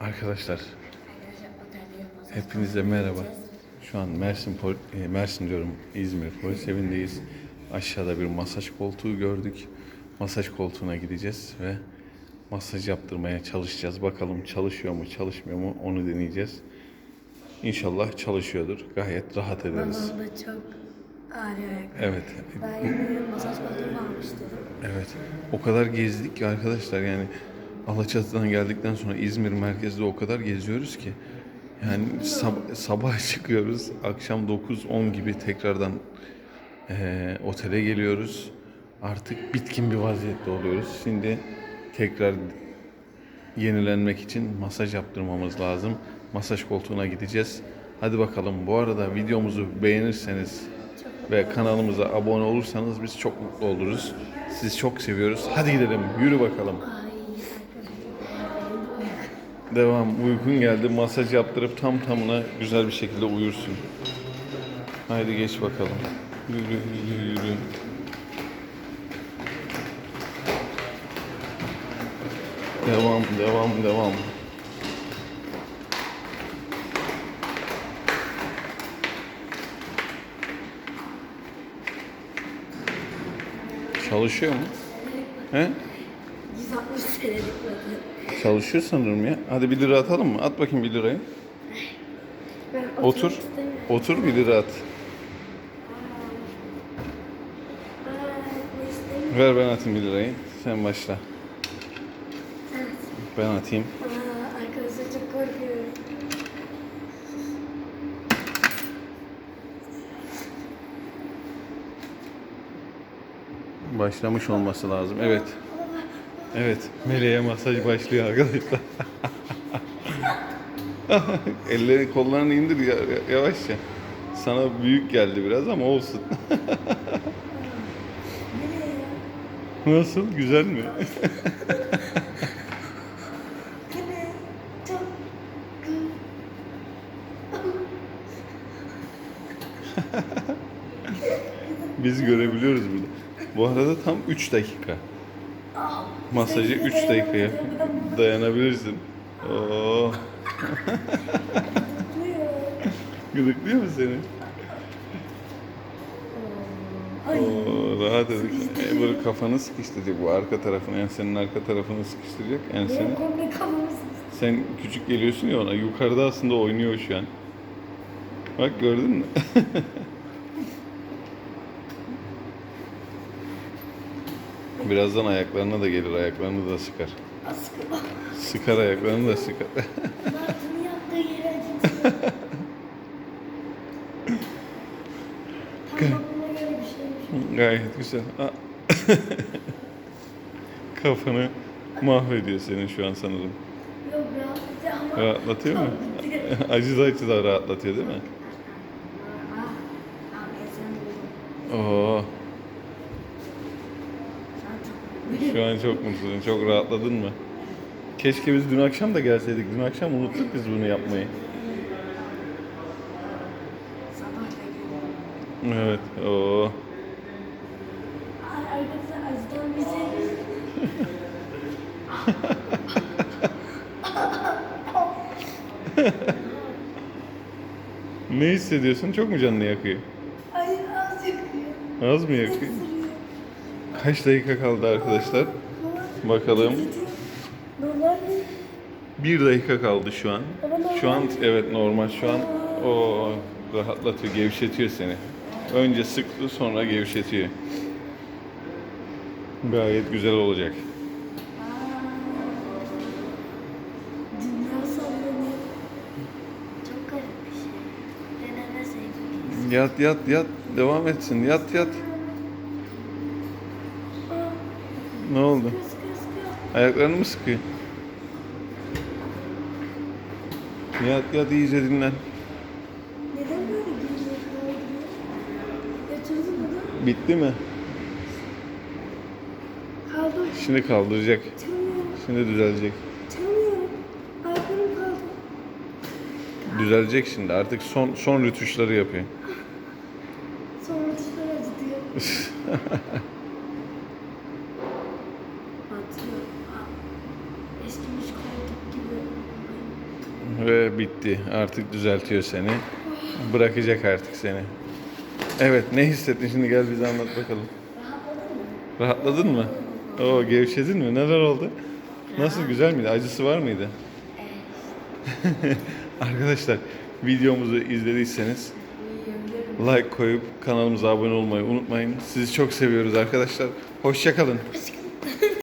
Arkadaşlar hepinize merhaba. Şu an Mersin e, Mersin diyorum İzmir polis evindeyiz. Aşağıda bir masaj koltuğu gördük. Masaj koltuğuna gideceğiz ve masaj yaptırmaya çalışacağız. Bakalım çalışıyor mu çalışmıyor mu onu deneyeceğiz. İnşallah çalışıyordur. Gayet rahat ederiz. Babam da çok ağrıyor. Evet. Ben masaj koltuğumu almıştım. Evet. O kadar gezdik ki arkadaşlar yani Alaçatı'dan geldikten sonra İzmir merkezde o kadar geziyoruz ki yani sab- sabah çıkıyoruz akşam 9-10 gibi tekrardan eee, otele geliyoruz. Artık bitkin bir vaziyette oluyoruz. Şimdi tekrar yenilenmek için masaj yaptırmamız lazım. Masaj koltuğuna gideceğiz. Hadi bakalım. Bu arada videomuzu beğenirseniz ve kanalımıza abone olursanız biz çok mutlu oluruz. Sizi çok seviyoruz. Hadi gidelim. Yürü bakalım. Devam. Uykun geldi. Masaj yaptırıp tam tamına güzel bir şekilde uyursun. Haydi geç bakalım. Yürü yürü yürü. Devam, devam, devam. Çalışıyor mu? He? 160 senelik bakın. Çalışıyor sanırım ya. Hadi bir lira atalım mı? At bakayım bir lirayı. Ben Otur. Otur bir lira at. Ver ben atayım bir lirayı. Sen başla. Evet. Ben atayım. Aa, arkadaşlar çok korkuyorum. Başlamış olması lazım. Evet. Evet. Meleğe masaj başlıyor arkadaşlar. Elleri kollarını indir ya- ya- yavaşça. Sana büyük geldi biraz ama olsun. Nasıl? Güzel mi? Biz görebiliyoruz bunu. Bu arada tam 3 dakika. Masajı sen 3 dakikaya dayanabilirsin. Oo. Gıdıklıyor. Mu seni? Oo, rahat edik. E, böyle kafanı sıkıştıracak bu arka tarafını, yani senin arka tarafını sıkıştıracak. Yani kafamı sen küçük geliyorsun ya ona, yukarıda aslında oynuyor şu an. Bak gördün mü? Birazdan ayaklarına da gelir, ayaklarını da sıkar. Sıkar ayaklarını da sıkar. Martının yaptığı yere acıtıyor. Tam aklıma göre bir şeymiş. Gayet güzel. Kafanı mahvediyor senin şu an sanırım. Yok rahatlatıyor ama. Rahatlatıyor mu? Rahatlatıyor. Acı da rahatlatıyor değil mi? Oo, Şu an çok an çok rahatladın mı? Keşke biz dün akşam da gelseydik. Dün akşam unuttuk biz bunu yapmayı. Evet. Oo. Arkadaşlar. Ne hissediyorsun? Çok mu canını yakıyor? Ay az yakıyor. Az mı yakıyor? Kaç dakika kaldı arkadaşlar? Bakalım. Bir dakika kaldı şu an. Şu an evet normal. Şu an o rahatlatıyor, gevşetiyor seni. Önce sıktı sonra gevşetiyor. Gayet güzel olacak. Şey. Yat yat yat. Devam etsin. Yat yat. Aa, Ne oldu? sıkıyor sıkıyor sıkıyor. Ayaklarını mı sıkıyor? Yat yat iyice dinlen. Neden böyle lan? Bitti mi? Kaldı. Şimdi kaldıracak. Çalmıyorum. Şimdi düzelecek. Ayaklarım kaldı. Düzelecek şimdi. Artık son son rütuşları yapıyor. Sonra dişler acıtıyor. Ve bitti. Artık düzeltiyor seni. Bırakacak artık seni. Evet ne hissettin şimdi gel bize anlat bakalım. Rahatladın mı? Oo gevşedin mi? Neler oldu? Nasıl güzel miydi? Acısı var mıydı? Arkadaşlar videomuzu izlediyseniz like koyup kanalımıza abone olmayı unutmayın. Sizi çok seviyoruz arkadaşlar. Hoşçakalın.